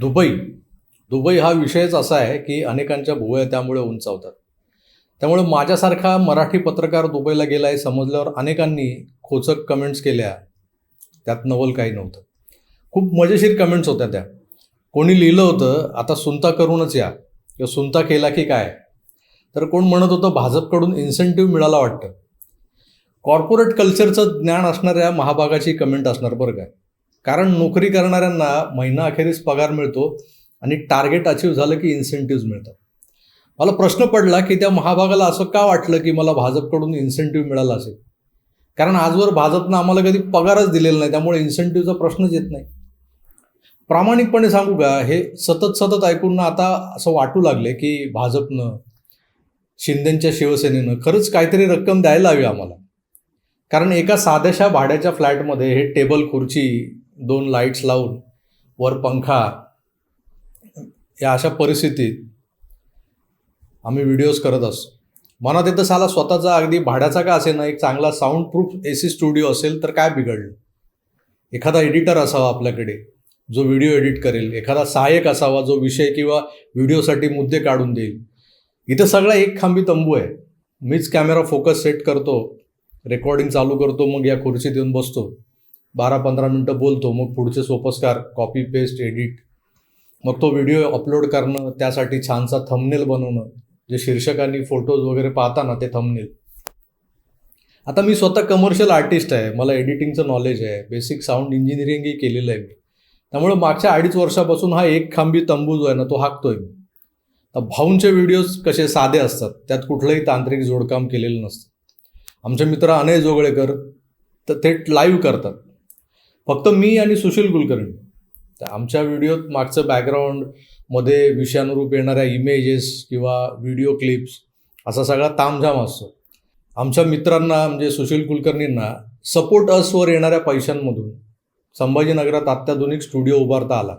Dubai Dubai हा विषयच असा आहे की अनेकांच्या भुवया त्यामुळे उंचावतात. त्यामुळे माझ्यासारखा मराठी पत्रकार दुबईला गेला आहे समजल्यावर अनेकांनी खोचक कमेंट्स केल्या. त्यात नवल काही नव्हतं. खूप मजेशीर कमेंट्स होत्या त्या. कोणी लिहिलं होतं आता सुनता करूनच या. किंवा सुनता केला की काय? तर कोण म्हणत होतं भाजपकडून इन्सेंटिव्ह मिळाला वाटतं. कॉर्पोरेट कल्चरचं ज्ञान असणाऱ्या महाभागाची कमेंट असणार बरं काय. कारण नोकरी करणाऱ्यांना महिना अखेरीस पगार मिळतो आणि टार्गेट अचीव झालं की इन्सेंटिव्ह मिळतात. मला प्रश्न पडला की त्या महाभागाला असं का वाटलं की मला भाजपकडून इन्सेंटिव्ह मिळाला असेल? कारण आजवर भाजपनं आम्हाला कधी पगारच दिलेला नाही त्यामुळे इन्सेंटिव्हचा प्रश्नच येत नाही. प्रामाणिकपणे सांगू का हे सतत सतत ऐकून ना आता असं वाटू लागले की भाजपनं शिंदेच्या शिवसेनेनं खरंच काहीतरी रक्कम द्यायला हवी आम्हाला. कारण एका साध्याशा भाड्याच्या फ्लॅटमध्ये हे टेबल खुर्ची दोन लाईट्स लावून वर पंखा या अशा परिस्थितीत आम्ही व्हिडिओज करत असतो. मनात येतं साला स्वतःचा अगदी भाड्याचा का असेल ना एक चांगला sound proof A C studio असेल तर काय बिघडलं? एखादा एडिटर असावा आपल्याकडे जो व्हिडिओ एडिट करेल. एखादा सहाय्यक असावा जो विषय किंवा व्हिडिओसाठी मुद्दे काढून देईल. इथं सगळा एक खांबी तंबू आहे. मीच कॅमेरा फोकस सेट करतो रेकॉर्डिंग चालू करतो मग या खुर्चीत येऊन बसतो. बारा पंधरा मिनटं बोलतो मग पुढचे सोपस्कार कॉपी पेस्ट एडिट मग तो व्हिडिओ अपलोड करणं त्यासाठी छानसा थंबनेल बनवणं जे शीर्षकांनी फोटोज वगैरे पाहता ते थंबनेल आता मी स्वतः कमर्शियल आर्टिस्ट आहे मला एडिटिंगचं नॉलेज आहे बेसिक साऊंड इंजिनिअरिंगही केलेलं आहे मी. त्यामुळे मागच्या अडीच वर्षापासून हा एक खांबी तंबू जो आहे ना तो हाकतोय मी. तर भाऊंचे व्हिडिओज कसे साधे असतात त्यात कुठलंही तांत्रिक जोडकाम केलेलं नसतं. आमचे मित्र अनय जोगळेकर तर थेट लाईव्ह करतात. फक्त मी आणि सुशील कुलकर्णी. तर आमच्या व्हिडिओत मागचं बॅकग्राऊंडमध्ये विषयानुरूप येणाऱ्या इमेजेस किंवा व्हिडिओ क्लिप्स असा सगळा तामझाम असतो. आमच्या मित्रांना म्हणजे सुशील कुलकर्णींना सपोर्ट असवर येणाऱ्या पैशांमधून संभाजीनगरात अत्याधुनिक स्टुडिओ उभारता आला.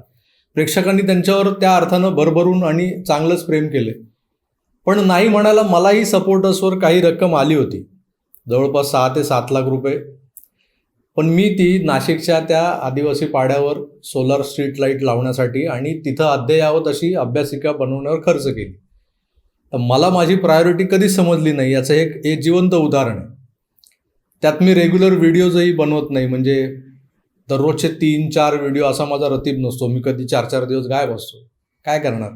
प्रेक्षकांनी त्यांच्यावर त्या अर्थानं भरभरून आणि चांगलंच प्रेम केले. पण नाही म्हणायला मलाही सपोर्टर्सवर काही रक्कम आली होती. जवळपास सहा ते सात लाख रुपये पण मी ती नाशिकच्या त्या आदिवासी पाड्यावर सोलार स्ट्रीट लाइट लावण्यासाठी आणि तिथं अद्ययावत अशी अभ्यासिका बनवण्यावर खर्च केली. तर मला माझी प्रायोरिटी कधीच समजली नाही याचं एक एक जिवंत उदाहरण आहे. त्यात मी रेग्युलर व्हिडिओजही बनवत नाही म्हणजे दररोजचे तीन चार व्हिडिओ असा माझा रतीब नसतो. मी कधी चार चार दिवस गायब असतो. काय करणार?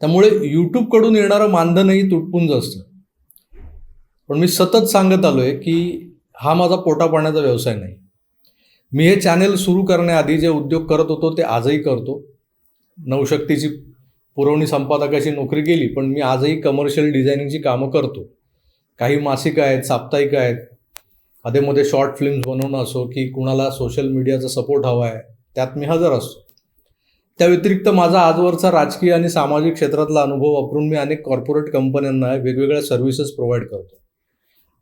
त्यामुळे यूट्यूबकडून येणारं मानधनही तुटपुंज असतं. पण मी सतत सांगत आलो आहे की हा माझा पोटा पाण्याचा व्यवसाय नाही. मी हे चॅनेल सुरू करण्याआधी जे उद्योग करत होतो ते आजही करतो. नवशक्तीची पुरवणी संपादकाची नोकरी केली पण मी आजही कमर्शियल डिझायनिंगची कामं करतो. काही मासिकं आहेत साप्ताहिक आहेत. अधेमध्ये शॉर्ट फिल्म्स बनवणं असो की कुणाला सोशल मीडियाचा सपोर्ट हवा आहे त्यात मी हजर असतो. त्या व्यतिरिक्त माझा आजवरचा राजकीय आणि सामाजिक क्षेत्रातला अनुभव वापरून मी अनेक कॉर्पोरेट कंपन्यांना वेगवेगळ्या सर्व्हिसेस प्रोव्हाइड करतो.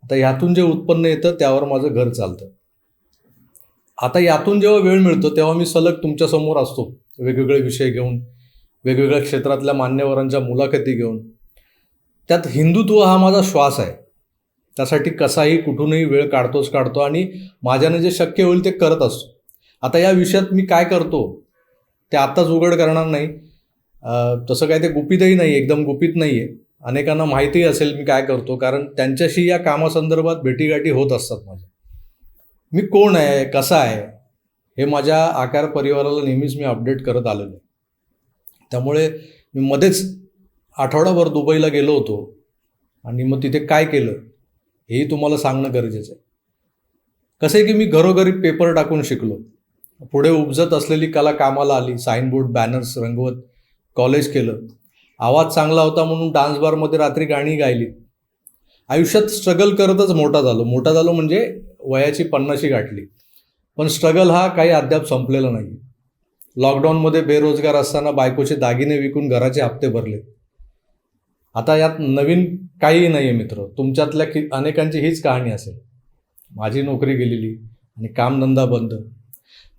आता यातून जे उत्पन्न येतं त्यावर माझं घर चालतं. आता यातून जेव्हा वेळ मिळतो तेव्हा मी सलग तुमच्यासमोर असतो. वेगवेगळे विषय घेऊन वेगवेगळ्या क्षेत्रातल्या मान्यवरांच्या मुलाखती घेऊन. त्यात हिंदुत्व हा माझा श्वास आहे. त्यासाठी कसाही कुठूनही वेळ काढतोच काढतो आणि माझ्याने जे शक्य होईल ते करत असतो. आता या विषयात मी काय करतो ते आत्ताच उघड करणार नाही. तसं काय ते गुपितही नाही एकदम गुपित नाही आहे अनेकांना माहितीही असेल मी काय करतो कारण त्यांच्याशी या कामासंदर्भात भेटीगाठी होत असतात माझ्या. मी कोण आहे कसा आहे हे माझ्या आकार परिवाराला नेहमीच मी अपडेट करत आलेलो आहे. त्यामुळे मी मध्येच आठवडाभर दुबईला गेलो होतो आणि मग तिथे काय केलं हेही तुम्हाला सांगणं गरजेचं आहे. कसं आहे की मी घरोघरी पेपर टाकून शिकलो. पुढे उपजत असलेली कला कामाला आली साईनबोर्ड बॅनर्स रंगवत कॉलेज केलं. आवाज चांगला होता म्हणून डान्स बारमध्ये रात्री गाणी गायली. आयुष्यात स्ट्रगल करतच मोठा झालो. मोठा झालो म्हणजे वयाची पन्नाशी गाठली. पण स्ट्रगल हा काही अद्याप संपलेला नाही. लॉकडाऊनमध्ये बेरोजगार असताना बायकोचे दागिने विकून घराचे हप्ते भरले. आता यात नवीन काहीही नाही आहे मित्र. तुमच्यातल्या कि अनेकांची हीच कहाणी असेल. माझी नोकरी गेलेली आणि कामधंदा बंद.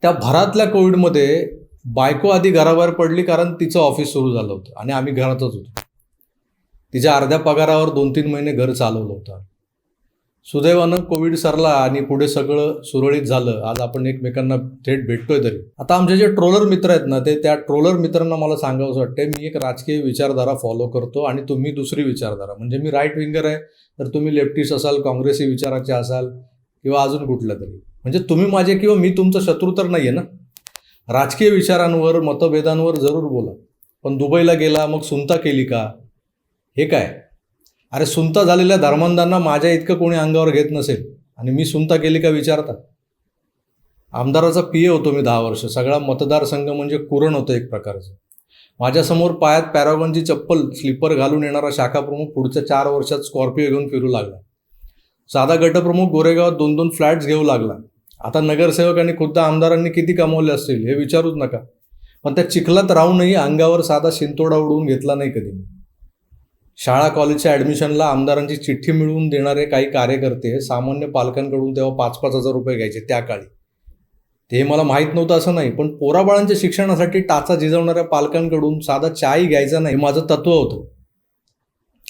त्या भरातल्या कोविडमध्ये बायको आधी घराबाहेर पडली कारण तिचं ऑफिस सुरू झालं होतं आणि आम्ही घरातच होतो. तिच्या अर्ध्या पगारावर दोन तीन महिने घर चालवलं होतं. सुदैवानं कोविड सरला आणि पुढे सगळं सुरळीत झालं. आज आपण एकमेकांना थेट भेटतोय तरी. आता आमचे जे ट्रोलर मित्र आहेत ना ते त्या ट्रोलर मित्रांना मला सांगावंसं वाटते मी एक राजकीय विचारधारा फॉलो करतो आणि तुम्ही दुसरी विचारधारा. म्हणजे मी राईट विंगर आहे तर तुम्ही लेफ्टिस्ट असाल काँग्रेसी विचाराचे असाल किंवा अजून कुठलं तरी. म्हणजे तुम्ही माझे किंवा मी तुमचं शत्रू तर नाही आहे ना? राजकीय विचारांवर मतभेदांवर जरूर बोला. पण दुबईला गेला मग सुनता केली का? हे काय? अरे सुनता झालेल्या धर्मांधांना माझ्या इतकं कोणी अंगावर घेत नसेल. आणि मी सुनता केली का विचारता? आमदाराचा पी ए होतो मी दहा वर्ष. सगळा मतदारसंघ म्हणजे कुरण होतं एक प्रकारचं. माझ्यासमोर पायात पॅरागॉनची चप्पल स्लीपर घालून येणारा शाखाप्रमुख पुढच्या चार वर्षात स्कॉर्पिओ घेऊन फिरू लागला. साधा गटप्रमुख गोरेगावात दोन दोन फ्लॅट्स घेऊ लागला. आता नगरसेवकांनी खुद्द आमदारांनी किती कमवले असतील हे विचारूच नका. पण त्या चिखलात राहूनही अंगावर साधा शिंतोडा उडवून घेतला नाही कधी. मी शाळा कॉलेजच्या ॲडमिशनला आमदारांची चिठ्ठी मिळवून देणारे काही कार्यकर्ते सामान्य पालकांकडून तेव्हा पाच पाच हजार रुपये घ्यायचे त्या काळी. ते मला माहीत नव्हतं असं नाही पण पोराबाळांच्या शिक्षणासाठी टाचा झिजवणाऱ्या पालकांकडून साधा चाय घ्यायचा नाही हे माझं तत्व होतं.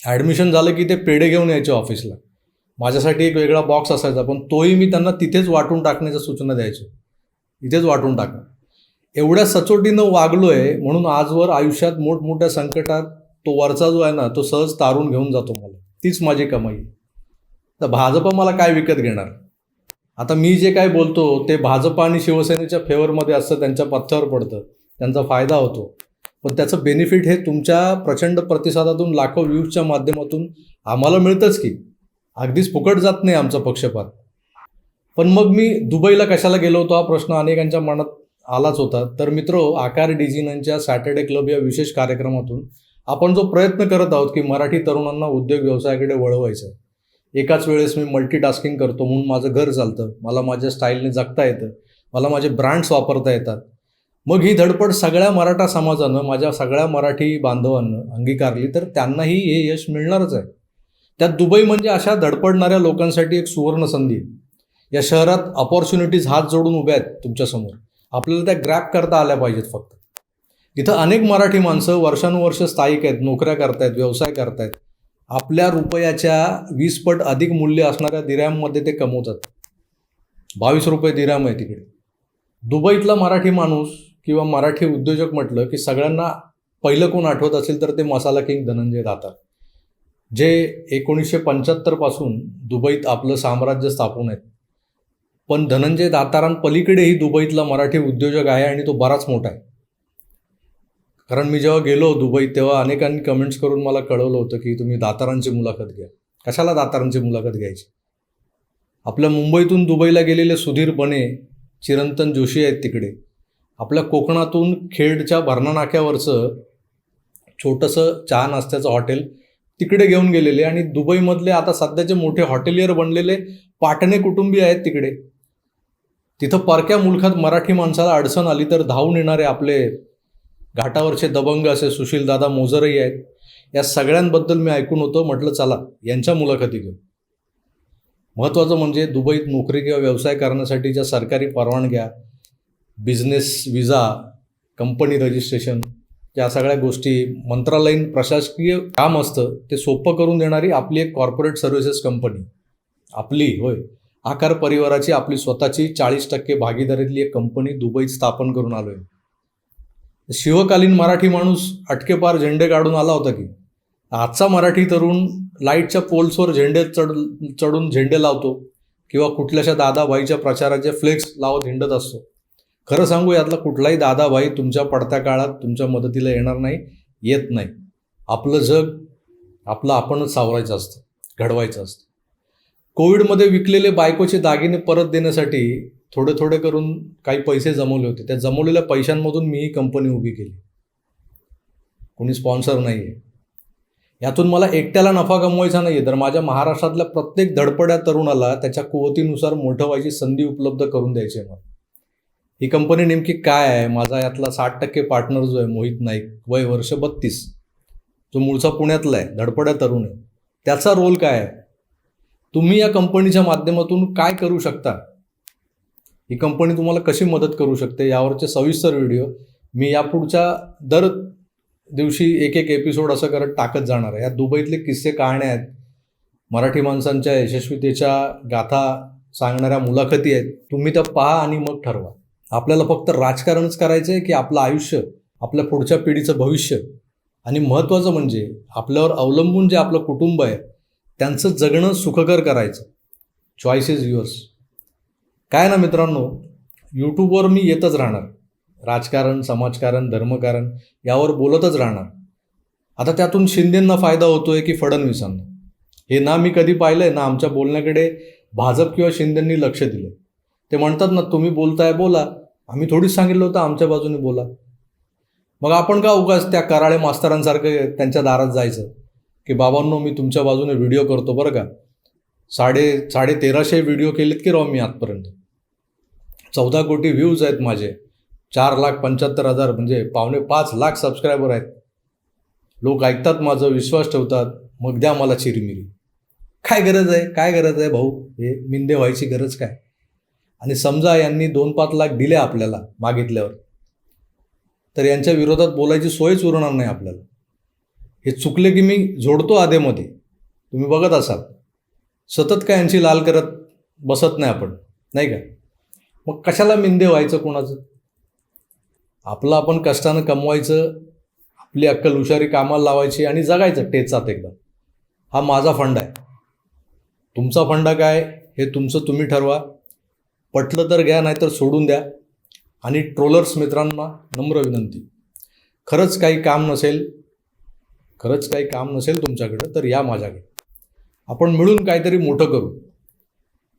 ॲडमिशन झालं की ते पेढे घेऊन यायचे ऑफिसला. माझ्यासाठी एक वेगळा बॉक्स असायचा पण तोही मी त्यांना तिथेच वाटून टाकण्याच्या सूचना द्यायचो. इथेच वाटून टाकणं. एवढ्या सचोटीनं वागलो आहे म्हणून आजवर आयुष्यात मोठमोठ्या संकटात तो वरचा जो आहे ना तो सहज तारून घेऊन जातो मला. तीच माझी कमाई आहे. तर भाजप मला काय विकत घेणार? आता मी जे काय बोलतो ते भाजप आणि शिवसेनेच्या फेवरमध्ये असतं त्यांच्या पथ्यावर पडतं त्यांचा फायदा होतो. पण त्याचं बेनिफिट हे तुमच्या प्रचंड प्रतिसादातून लाखो व्ह्यूजच्या माध्यमातून आम्हाला मिळतंच की. अगदीच फुकट जात नाही आमचा पक्षपात. पण मग मी दुबईला कशाला गेलो होतो हा प्रश्न अनेकांच्या मनात आलाच होता. तर मित्र आकार डिझिननच्या सॅटर्डे क्लब या विशेष कार्यक्रमातून आपण जो प्रयत्न करत आहोत की मराठी तरुणांना उद्योग व्यवसायाकडे वळवायचं आहे. एकाच वेळेस मी मल्टीटास्किंग करतो म्हणून माझं घर चालतं. मला माझ्या स्टाईलने जगता येतं. मला माझे ब्रँड्स वापरता येतात. मग ही धडपड सगळ्या मराठा समाजानं माझ्या सगळ्या मराठी बांधवांनं अंगीकारली तर त्यांनाही हे यश मिळणारच आहे. त्यात दुबई म्हणजे अशा धडपडणाऱ्या लोकांसाठी एक सुवर्ण संधी आहे. या शहरात अपॉर्च्युनिटीज हात जोडून उभ्या आहेत तुमच्यासमोर. आपल्याला त्या ग्रॅप करता आल्या पाहिजेत फक्त. इथं अनेक मराठी माणसं वर्षानुवर्ष स्थायिक आहेत नोकऱ्या करतायत व्यवसाय करतायत. आपल्या रुपयाच्या वीस पट अधिक मूल्य असणाऱ्या दिरॅममध्ये ते कमवतात. बावीस रुपये दिराम आहे तिकडे. दुबईतला मराठी माणूस किंवा मराठी उद्योजक म्हटलं की सगळ्यांना पहिलं कोण आठवत असेल तर ते मसाला किंग धनंजय दातार. जे एकोणीसशे पंच्याहत्तरपासून दुबईत आपलं साम्राज्य स्थापून आहेत पण धनंजय दातारांपलीकडेही दुबईतला मराठी उद्योजक आहे आणि तो बराच मोठा आहे. कारण मी जेव्हा गेलो दुबईत तेव्हा अनेकांनी कमेंट्स करून मला कळवलं होतं की तुम्ही दातारांची मुलाखत घ्या. कशाला दातारांची मुलाखत घ्यायची? आपल्या मुंबईतून दुबईला गेलेले सुधीर बने चिरंतन जोशी आहेत तिकडे. आपल्या कोकणातून खेडच्या भरणा नाक्यावरचं छोटंसं चहा नाश्त्याचं हॉटेल तिकडे घेऊन गेलेले आणि दुबईमधले आता सध्याचे मोठे हॉटेलियर बनलेले पाटणे कुटुंबीय आहेत तिकडे. तिथं परक्या मुलखात मराठी माणसाला अडचण आली तर धावून येणारे आपले घाटावरचे दबंग असे सुशीलदादा मोजरही आहेत. या सगळ्यांबद्दल मी ऐकून होतो. म्हटलं चला यांच्या मुलाखती घेऊ. महत्त्वाचं म्हणजे दुबईत नोकरी किंवा व्यवसाय करण्यासाठीच्या सरकारी परवानग्या बिझनेस विजा कंपनी रजिस्ट्रेशन या सगळ्या गोष्टी मंत्रालयीन प्रशासकीय काम असतं ते सोपं करून देणारी आपली एक कॉर्पोरेट सर्व्हिसेस कंपनी आपली होय. आकार परिवाराची आपली स्वतःची चाळीस टक्के भागीदारीतली एक कंपनी दुबईत स्थापन करून आलो आहे शिवकालीन मराठी माणूस अटकेपार झेंडे काढून आला होता की. आजचा मराठी तरुण लाईटच्या पोल्सवर झेंडे चढ चढून झेंडे लावतो किंवा कुठल्याशा दादाबाईच्या प्रचाराचे फ्लेक्स लावत हिंडत असतो. खरं सांगू यातला कुठलाही दादाभाई तुमच्या पडत्या काळात तुमच्या मदतीला येणार नाही येत नाही. आपलं जग आपलं आपणच सावरायचं असतं घडवायचं असतं. कोविडमध्ये विकलेले बायकोचे दागिने परत देण्यासाठी थोडे थोडे करून काही पैसे जमवले होते. त्या जमवलेल्या पैशांमधून मी ही कंपनी उभी केली. कोणी स्पॉन्सर नाही आहे यातून मला एकट्याला नफा कमवायचा नाही आहे तर माझ्या महाराष्ट्रातल्या प्रत्येक धडपड्या तरुणाला त्याच्या कुवतीनुसार मोठं व्हायची संधी उपलब्ध करून द्यायची आहे मला. ही कंपनी नेमकी काय आहे? माझा यातला साठ टक्के पार्टनर जो आहे मोहित नाईक वय वर्ष बत्तीस. जो मूळचा पुण्यातला आहे धडपड्या तरुण आहे. त्याचा रोल काय आहे? तुम्ही या कंपनीच्या माध्यमातून काय करू शकता? ही कंपनी तुम्हाला कशी मदत करू शकते? यावरचे सविस्तर व्हिडिओ मी यापुढच्या दर दिवशी एक एक एपिसोड असं करत टाकत जाणार आहे. या दुबईतले किस्से कहाण्या आहेत. मराठी माणसांच्या यशस्वीतेच्या गाथा सांगणाऱ्या मुलाखती आहेत. तुम्ही त्या पहा आणि मग ठरवा. आपल्याला फक्त राजकारणच करायचं आहे की आपलं आयुष्य आपल्या पुढच्या पिढीचं भविष्य. आणि महत्त्वाचं म्हणजे आपल्यावर अवलंबून जे आपलं कुटुंब आहे त्यांचं जगणं सुखकर करायचं. चॉईस इज युअर्स काय ना मित्रांनो यूट्यूबवर मी येतच राहणार. राजकारण समाजकारण धर्मकारण यावर बोलतच राहणार. आता त्यातून शिंदेंना फायदा होतो आहे की फडणवीसांना? हे ना मी कधी पाहिलं आहे ना आमच्या बोलण्याकडे भाजप किंवा शिंदेंनी लक्ष दिलं ते म्हणतात ना तुम्ही बोलताय बोला. आम्ही थोडीच सांगितलं होतं आमच्या बाजूने बोला. मग आपण का उगाच त्या कराळे मास्तरांसारखं त्यांच्या दारात जायचं? की बाबांनो मी तुमच्या बाजूने व्हिडिओ करतो बरं का. साडे साडे तेराशे व्हिडिओ केलेत की राव मी आजपर्यंत? चौदा कोटी व्ह्यूज आहेत माझे. चार लाख पंच्याहत्तर हजार म्हणजे पावणे पाच लाख सबस्क्रायबर आहेत. लोक ऐकतात माझं विश्वास ठेवतात. मग द्या मला चिरीमिरी. काय गरज आहे? काय गरज आहे भाऊ? हे मिंदे व्हायची गरज काय? आणि समजा यांनी दोन पाच लाख दिले आपल्याला मागितल्यावर तर यांच्या विरोधात बोलायची सोयच उरणार नाही आपल्याला. हे चुकले की मी जोडतो आधेमध्ये. तुम्ही बघत असाल. सतत काय यांची लाल करत बसत नाही आपण नाही का? मग कशाला मिंदे व्हायचं कोणाचं? आपलं आपण कष्टानं कमवायचं आपली अक्कल हुशारी कामाला लावायची आणि जगायचं टेचात एकदा. हा माझा फंड आहे. तुमचा फंडा काय? हे तुमचं तुम्ही ठरवा. पटलं तर घ्या नाहीतर सोडून द्या. आणि ट्रोलर्स मित्रांना नम्र विनंती. खरंच काही काम नसेल खरंच काही काम नसेल तुमच्याकडं तर या माझ्याकडे. आपण मिळून काहीतरी मोठं करू.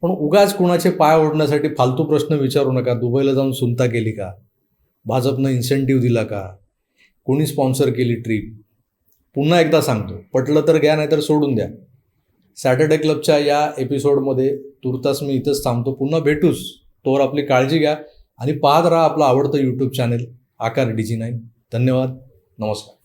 पण उगाच कुणाचे पाय ओढण्यासाठी फालतू प्रश्न विचारू नका. दुबईला जाऊन सुनता केली का? भाजपनं इन्सेंटिव्ह दिला का? कोणी स्पॉन्सर केली ट्रीप पुन्हा एकदा सांगतो. पटलं तर घ्या नाहीतर सोडून द्या. सॅटर्डे क्लबच्या या एपिसोडमध्ये तुर्तास मी इथंच थांबतो. पुन्हा भेटूच. तोवर आपली काळजी घ्या आणि पाहत राहा आपलं आवडतं YouTube channel Aakar D G nine धन्यवाद. नमस्कार.